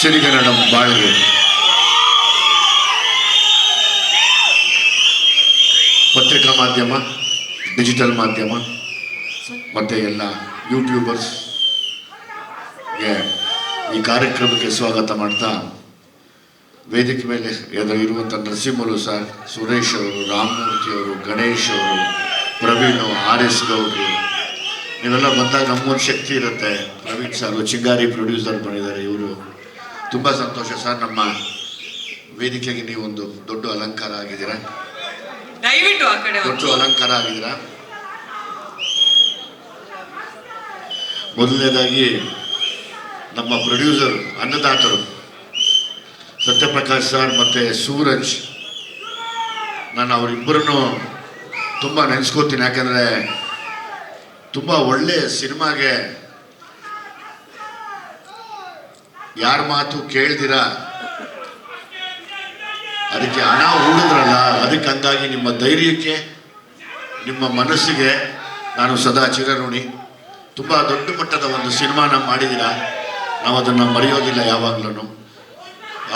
ಸಿರಿಗನ್ನಡಂ ಬಾಳಿಗೆ. ಪತ್ರಿಕಾ ಮಾಧ್ಯಮ, ಡಿಜಿಟಲ್ ಮಾಧ್ಯಮ, ಮತ್ತು ಎಲ್ಲ ಯೂಟ್ಯೂಬರ್ಸ್ಗೆ ಈ ಕಾರ್ಯಕ್ರಮಕ್ಕೆ ಸ್ವಾಗತ ಮಾಡ್ತಾ ವೇದಿಕೆ ಮೇಲೆ ಇರುವಂಥ ನರಸಿಂಹಲು ಸರ್, ಸುರೇಶ್ ಅವರು, ರಾಮಮೂರ್ತಿ ಅವರು, ಗಣೇಶ್ ಅವರು, ಪ್ರವೀಣ್ ಆರ್ ಎಸ್ ಗೌಡ್ರು, ನೀವೆಲ್ಲ ಬಂದಾಗ ನಮ್ಮೊಂದು ಶಕ್ತಿ ಇರುತ್ತೆ. ಪ್ರವೀಣ್ ಸರ್, ಚಿಂಗಾರಿ ಪ್ರೊಡ್ಯೂಸರ್ ಬಂದಿದ್ದಾರೆ ಇವರು. ತುಂಬ ಸಂತೋಷ ಸರ್. ನಮ್ಮ ವೇದಿಕೆಗೆ ನೀವು ಒಂದು ದೊಡ್ಡ ಅಲಂಕಾರ ಆಗಿದ್ದೀರಾ? ದಯವಿಟ್ಟು ಆ ಕಡೆ ದೊಡ್ಡ ಅಲಂಕಾರ ಆಗಿದ್ದೀರಾ? ಮೊದಲನೇದಾಗಿ ನಮ್ಮ ಪ್ರೊಡ್ಯೂಸರ್ ಅನ್ನದಾತರು ಸತ್ಯಪ್ರಕಾಶ್ ಸರ್ ಮತ್ತು ಸೂರಜ್ ನಾನು ಅವರಿಬ್ಬರನ್ನು ತುಂಬ ನೆನೆಸ್ಕೋತೀನಿ ಯಾಕಂದರೆ ತುಂಬ ಒಳ್ಳೆಯ ಸಿನಿಮಾಗೆ ಯಾರ ಮಾತು ಕೇಳ್ದಿರ? ಅದಕ್ಕೆ ಹಣ ಹೂಡಿದ್ರಲ್ಲ, ಅದಕ್ಕೆ ಅಂದಾಗಿ ನಿಮ್ಮ ಧೈರ್ಯಕ್ಕೆ, ನಿಮ್ಮ ಮನಸ್ಸಿಗೆ ನಾನು ಸದಾ ಚಿರಋಣಿ. ತುಂಬ ದೊಡ್ಡ ಮಟ್ಟದ ಒಂದು ಸಿನಿಮಾನ ಮಾಡಿದ್ದೀರಾ? ನಾವು ಅದನ್ನು ಮರೆಯೋದಿಲ್ಲ ಯಾವಾಗ್ಲೂ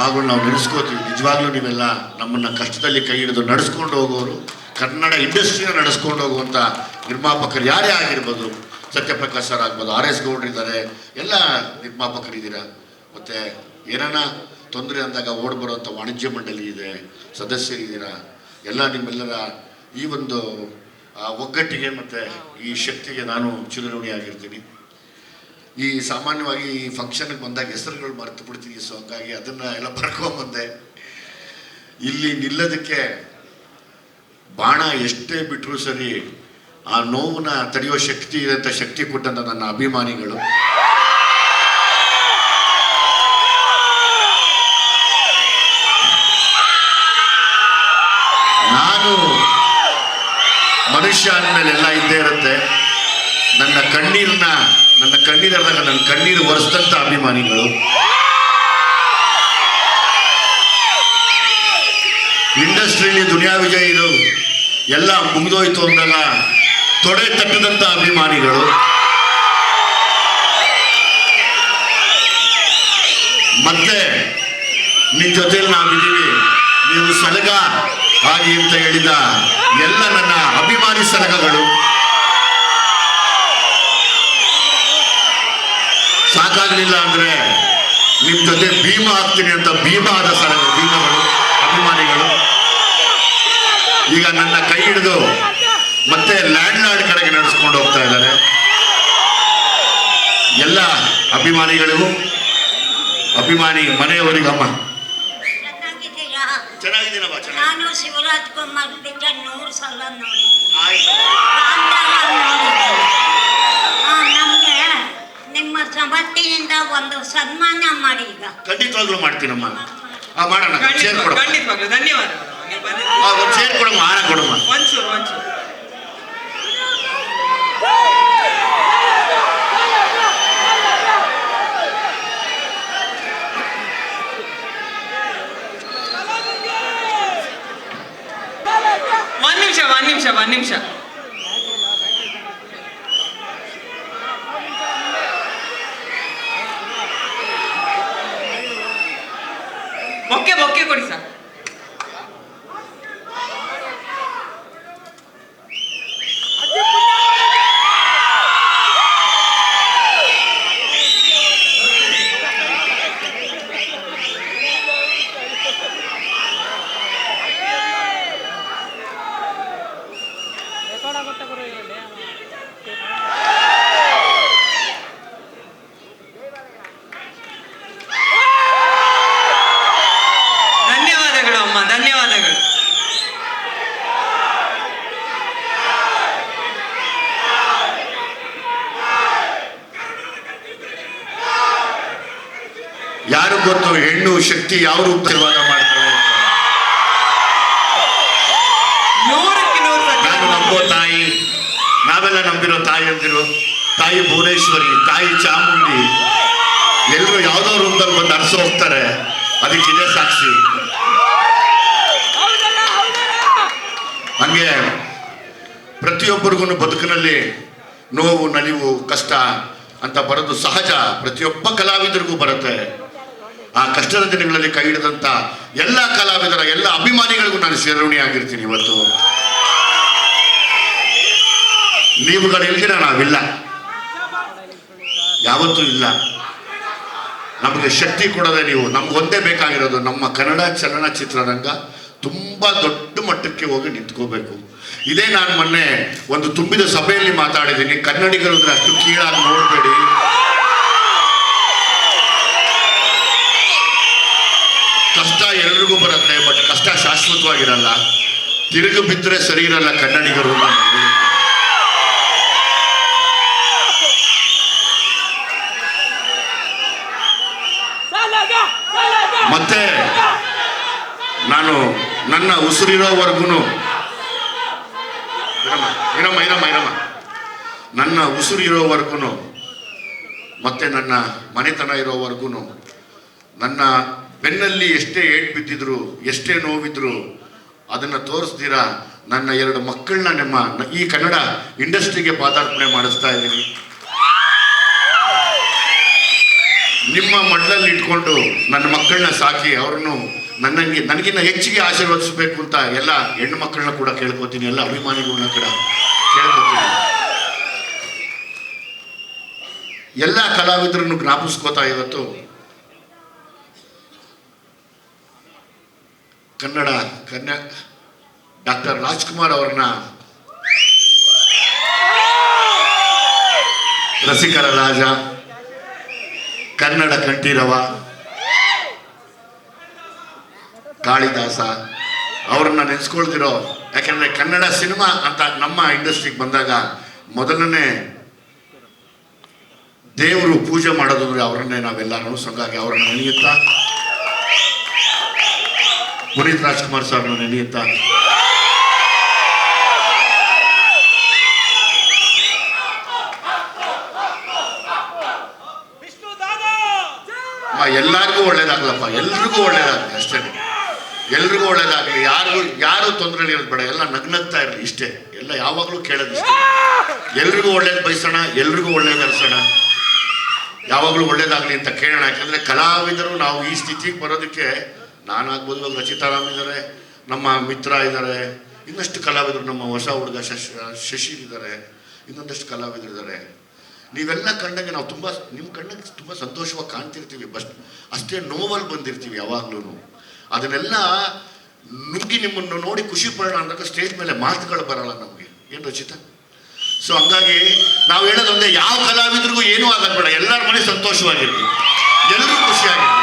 ಆಗಲೂ ನಾವು ನೆನೆಸ್ಕೋತೀವಿ. ನಿಜವಾಗ್ಲೂ ನೀವೆಲ್ಲ ನಮ್ಮನ್ನು ಕಷ್ಟದಲ್ಲಿ ಕೈ ಹಿಡಿದು ನಡೆಸ್ಕೊಂಡು ಹೋಗೋರು, ಕನ್ನಡ ಇಂಡಸ್ಟ್ರಿನ ನಡೆಸ್ಕೊಂಡು ಹೋಗುವಂಥ ನಿರ್ಮಾಪಕರು ಯಾರೇ ಆಗಿರ್ಬೋದು, ಸತ್ಯಪ್ರಕಾಶ್ ಸರ್ ಆಗ್ಬೋದು, ಆರ್ ಎಸ್ ಗೌಡ್ರಿದ್ದಾರೆ, ಎಲ್ಲ ನಿರ್ಮಾಪಕರಿದ್ದೀರಾ? ಮತ್ತು ಏನಾರ ತೊಂದರೆ ಅಂದಾಗ ಓಡ್ ಬರುವಂಥ ವಾಣಿಜ್ಯ ಮಂಡಳಿ ಇದೆ ಸದಸ್ಯರಿದ್ದೀರಾ ಎಲ್ಲ ನಿಮ್ಮೆಲ್ಲರ ಈ ಒಂದು ಒಗ್ಗಟ್ಟಿಗೆ ಮತ್ತು ಈ ಶಕ್ತಿಗೆ ನಾನು ಚಿರಋಣಿಯಾಗಿರ್ತೀನಿ. ಈ ಸಾಮಾನ್ಯವಾಗಿ ಈ ಫಂಕ್ಷನ್ಗೆ ಬಂದಾಗ ಹೆಸರುಗಳು ಮರೆತು ಬಿಡ್ತೀನಿ ಸೊ ಹಂಗಾಗಿ ಅದನ್ನು ಎಲ್ಲ ಬರ್ಕೊಂಬಂದೆ ಇಲ್ಲಿ ನಿಲ್ಲೋದಕ್ಕೆ ಬಾಣ ಎಷ್ಟೇ ಬಿಟ್ಟರು ಸರಿ ಆ ನೋವನ್ನ ತಡೆಯೋ ಶಕ್ತಿ ಇದೆ ಅಂತ ಶಕ್ತಿ ಕೊಟ್ಟಂಥ ನನ್ನ ಅಭಿಮಾನಿಗಳು ನಾನು ಮನುಷ್ಯ ಅಂದಮೇಲೆ ಎಲ್ಲ ಇದ್ದೇ ಇರುತ್ತೆ. ನನ್ನ ಕಣ್ಣೀರನ್ನ ನನ್ನ ಕಣ್ಣೀರದಾಗ ನನ್ನ ಕಣ್ಣೀರು ಒರೆಸಿದಂಥ ಅಭಿಮಾನಿಗಳು. ಇಂಡಸ್ಟ್ರಿಯಲ್ಲಿ ದುನಿಯಾ ವಿಜಯ್ ಇದು. ಎಲ್ಲ ಮುಗಿದೋಯ್ತು ಅಂದಾಗ ತೊಡೆ ತಟ್ಟದಂಥ ಅಭಿಮಾನಿಗಳು. ಮತ್ತೆ ನಿನ್ನ ಜೊತೆಲಿ ನಾವಿದ್ದೀವಿ. ನೀವು ಸಲಗ ಆಗಿ ಅಂತ ಹೇಳಿದ ಎಲ್ಲ ನನ್ನ ಅಭಿಮಾನಿ ಸಲಗಗಳು ಸಾಕಾಗಲಿಲ್ಲ ಅಂದ್ರೆ ನಿಮ್ ಜೊತೆ ಭೀಮ ಆಗ್ತೀನಿ ಅಂತ ಭೀಮ ಆದ ಸಲಗ ಭೀಮಗಳು ಅಭಿಮಾನಿಗಳು. ಈಗ ನನ್ನ ಕೈ ಹಿಡಿದು ಮತ್ತೆ ಲ್ಯಾಂಡ್ ಲಾರ್ಡ್ ಕಡೆಗೆ ನಡೆಸ್ಕೊಂಡು ಹೋಗ್ತಾ ಇದ್ದಾರೆ. ಎಲ್ಲ ಅಭಿಮಾನಿಗಳಿಗೂ ಅಭಿಮಾನಿ ಮನೆಯವರಿಗಮ್ಮ. ಚೆನ್ನಾಗಿದ್ದೀನಮ್ಮ ಚೆನ್ನಾಗಿ ನಾನು ಶಿವರಾಜ್ ಕುಮಾರ್. ನಿಮ್ಮ ಸಮತಿಯಿಂದ ಒಂದು ಸನ್ಮಾನ ಮಾಡಿ ಈಗ ಖಂಡಿತವಾಗ್ಲೂ ಮಾಡ್ತೀನಮ್ಮ ಆ ಮಾಡೋಣ ಚೇರ್ ಖಂಡಿತವಾಗ್ಲೂ ಕೊಡಮ್ಮ ಖಂಡಿತವಾಗ್ಲೂ ಧನ್ಯವಾದಗಳು ನೀವು ಬಂದಿದ್ದು. ಆ, ಒಂದು ಚೇರ್ ಕೊಡಮ್ಮ ಹಾರ ಕೊಡಮ್ಮ ಒಂಚೂರು ಒಂಚೂರು ಒಂದ್ ನಿಮಿಷ. ಬೊಕ್ಕೆ ಬೊಕ್ಕೆ ಕೊಡಿ ಸರ್. ಗೊತ್ತು ಹೆಣ್ಣು ಶಕ್ತಿ ಯಾವ ರೂಪ ನಿರ್ವಾಹ ಮಾಡ್ತಾಳೆ ನಾನು ನಂಬೋ ತಾಯಿ ನಾವೆಲ್ಲ ನಂಬಿರೋ ತಾಯಿ ಅಂದಿರು. ತಾಯಿ ಭುವನೇಶ್ವರಿ ತಾಯಿ ಚಾಮುಂಡಿ. ಎಲ್ಲರೂ ಯಾವ್ದೋ ರೂಪದಲ್ಲಿ ಬಂದು ಅರಸ ಹೋಗ್ತಾರೆ. ಅದಕ್ಕೆ ಇದೇ ಸಾಕ್ಷಿ. ಹಂಗೆ ಪ್ರತಿಯೊಬ್ಬರಿಗೂ ಬದುಕಿನಲ್ಲಿ ನೋವು ನಲಿವು ಕಷ್ಟ ಅಂತ ಬರೋದು ಸಹಜ. ಪ್ರತಿಯೊಬ್ಬ ಕಲಾವಿದರಿಗೂ ಬರುತ್ತೆ. ಆ ಕಷ್ಟದ ದಿನಗಳಲ್ಲಿ ಕೈ ಹಿಡಿದಂಥ ಎಲ್ಲ ಕಲಾವಿದರ ಎಲ್ಲ ಅಭಿಮಾನಿಗಳಿಗೂ ನಾನು ಶಿರಋಣಿ ಆಗಿರ್ತೀನಿ ಇವತ್ತು. ನೀವುಗಳು ಇಲ್ದಿರ ನಾವಿಲ್ಲ. ಯಾವತ್ತೂ ಇಲ್ಲ. ನಮಗೆ ಶಕ್ತಿ ಕೊಡದೆ ನೀವು, ನಮ್ಗೆ ಒಂದೇ ಬೇಕಾಗಿರೋದು ನಮ್ಮ ಕನ್ನಡ ಚಲನಚಿತ್ರರಂಗ ತುಂಬ ದೊಡ್ಡ ಮಟ್ಟಕ್ಕೆ ಹೋಗಿ ನಿಂತ್ಕೋಬೇಕು. ಇದೇ ನಾನು ಮೊನ್ನೆ ಒಂದು ತುಂಬಿದ ಸಭೆಯಲ್ಲಿ ಮಾತಾಡಿದ್ದೀನಿ. ಕನ್ನಡಿಗರು ಅಷ್ಟು ಕೀಳಾಗಿ ನೋಡಬೇಡಿ ಕಷ್ಟ ಎಲ್ರಿಗೂ ಬರುತ್ತೆ ಬಟ್ ಕಷ್ಟ ಶಾಶ್ವತವಾಗಿರಲ್ಲ. ತಿರುಗು ಬಿದ್ದರೆ ಸರಿ ಇರಲ್ಲ ಕನ್ನಡಿಗರು ಮತ್ತೆ ನಾನು ನನ್ನ ಉಸಿರಿರೋವರೆಗೂ ಇರಮ್ಮ ಇರಮ್ಮ ಇರಮ್ಮ ನನ್ನ ಉಸಿರಿರೋವರೆಗೂ ಮತ್ತೆ ನನ್ನ ಮನೆತನ ಇರೋವರೆಗೂ ನನ್ನ ಬೆನ್ನಲ್ಲಿ ಎಷ್ಟೇ ಏಟ್ ಬಿದ್ದಿದ್ರು ಎಷ್ಟೇ ನೋವಿದ್ರು, ಅದನ್ನು ತೋರಿಸ್ದಿರಾ ನನ್ನ ಎರಡು ಮಕ್ಕಳನ್ನ ನಿಮ್ಮ ಈ ಕನ್ನಡ ಇಂಡಸ್ಟ್ರಿಗೆ ಪಾದಾರ್ಪಣೆ ಮಾಡಿಸ್ತಾ ಇದ್ದೀನಿ. ನಿಮ್ಮ ಮಡ್ಲಲ್ಲಿ ಇಟ್ಕೊಂಡು ನನ್ನ ಮಕ್ಕಳನ್ನ ಸಾಕಿ ಅವ್ರನ್ನು ನನ್ನಂಗೆ ನನಗಿನ್ನ ಹೆಚ್ಚಿಗೆ ಆಶೀರ್ವದಿಸಬೇಕು ಅಂತ ಎಲ್ಲ ಹೆಣ್ಣು ಮಕ್ಕಳನ್ನ ಕೂಡ ಕೇಳ್ಕೊತೀನಿ, ಎಲ್ಲ ಅಭಿಮಾನಿಗಳನ್ನ ಕೂಡ ಕೇಳ್ಕೊತೀನಿ. ಎಲ್ಲ ಕಲಾವಿದರನ್ನು ಜ್ಞಾಪಿಸ್ಕೋತಾ ಇವತ್ತು ಕನ್ನಡ ಕನ್ಯಾ ಡಾಕ್ಟರ್ ರಾಜ್ಕುಮಾರ್ ಅವ್ರನ್ನ ರಸಿಕರ ರಾಜ, ಕನ್ನಡ ಕಂಠೀರವ, ಕಾಳಿದಾಸ ಅವ್ರನ್ನ ನೆನೆಸ್ಕೊಳ್ತಿರೋ, ಯಾಕೆಂದ್ರೆ ಕನ್ನಡ ಸಿನಿಮಾ ಅಂತ ನಮ್ಮ ಇಂಡಸ್ಟ್ರಿಗೆ ಬಂದಾಗ ಮೊದಲನೇ ದೇವರು ಪೂಜೆ ಮಾಡೋದಂದ್ರೆ ಅವರನ್ನೇ ನಾವೆಲ್ಲರೂ ಸಂಗಾಗಿ ಅವರನ್ನು ನೆನೆಯುತ್ತಾ ಪುನೀತ್ ರಾಜ್ಕುಮಾರ್ ಸರ್ನ ನೆನೆಯುತ್ತಾ ಎಲ್ಲಾರ್ಗೂ ಒಳ್ಳೇದಾಗ್ಲಪ್ಪ ಎಲ್ರಿಗೂ ಒಳ್ಳೇದಾಗ್ಲಿ ಅಷ್ಟೇ. ಎಲ್ರಿಗೂ ಒಳ್ಳೇದಾಗಲಿ, ಯಾರಿಗೂ, ಯಾರು ತೊಂದರೆ ಇರೋದು ಬೇಡ, ಎಲ್ಲ ನಗ್ನಗ್ತಾ ಇರಲಿ ಇಷ್ಟೇ. ಎಲ್ಲ ಯಾವಾಗಲೂ ಕೇಳೋದು ಇಷ್ಟೇ. ಎಲ್ರಿಗೂ ಒಳ್ಳೇದು ಬಯಸೋಣ, ಎಲ್ರಿಗೂ ಒಳ್ಳೇದು ಅನ್ಸೋಣ ಯಾವಾಗಲೂ ಒಳ್ಳೇದಾಗ್ಲಿ ಅಂತ ಕೇಳೋಣ, ಯಾಕಂದ್ರೆ ಕಲಾವಿದರು ನಾವು ಈ ಸ್ಥಿತಿಗೆ ಬರೋದಕ್ಕೆ ನಾನಾಗ್ಬೋದು ಇವಾಗ ರಚಿತಾರಾಮ್ ಇದ್ದಾರೆ ನಮ್ಮ ಮಿತ್ರ ಇದ್ದಾರೆ ಇನ್ನಷ್ಟು ಕಲಾವಿದರು ನಮ್ಮ ಹೊಸ ಹುಡುಗ ಶಶಿ ಶಶಿ ಇದ್ದಾರೆ ಇನ್ನೊಂದಷ್ಟು ಕಲಾವಿದರು ಇದ್ದಾರೆ ನೀವೆಲ್ಲ ಕಂಡಂಗೆ ನಾವು ತುಂಬ ನಿಮ್ಮ ಕಣ್ಣಿಗೆ ತುಂಬ ಸಂತೋಷವಾಗಿ ಕಾಣ್ತಿರ್ತೀವಿ ಬಸ್ಟ್ ಅಷ್ಟೇ ನೋವಲ್ಲಿ ಬಂದಿರ್ತೀವಿ ಯಾವಾಗ್ಲೂ ಅದನ್ನೆಲ್ಲ ನುಗ್ಗಿ ನಿಮ್ಮನ್ನು ನೋಡಿ ಖುಷಿ ಪಡೋಣ ಅಂದಾಗ ಸ್ಟೇಜ್ ಮೇಲೆ ಮಾತುಗಳು ಬರಲ್ಲ ನಮಗೆ. ಏನು ರಚಿತ? ಸೊ ಹಂಗಾಗಿ ನಾವು ಹೇಳೋದೊಂದೇ ಯಾವ ಕಲಾವಿದ್ರಿಗೂ ಏನೂ ಆಗಲ್ಲ ಬೇಡ ಎಲ್ಲರ ಮನೆ ಸಂತೋಷವಾಗಿರ್ತೀವಿ ಎಲ್ಲರೂ ಖುಷಿಯಾಗಿರ್ಲಿ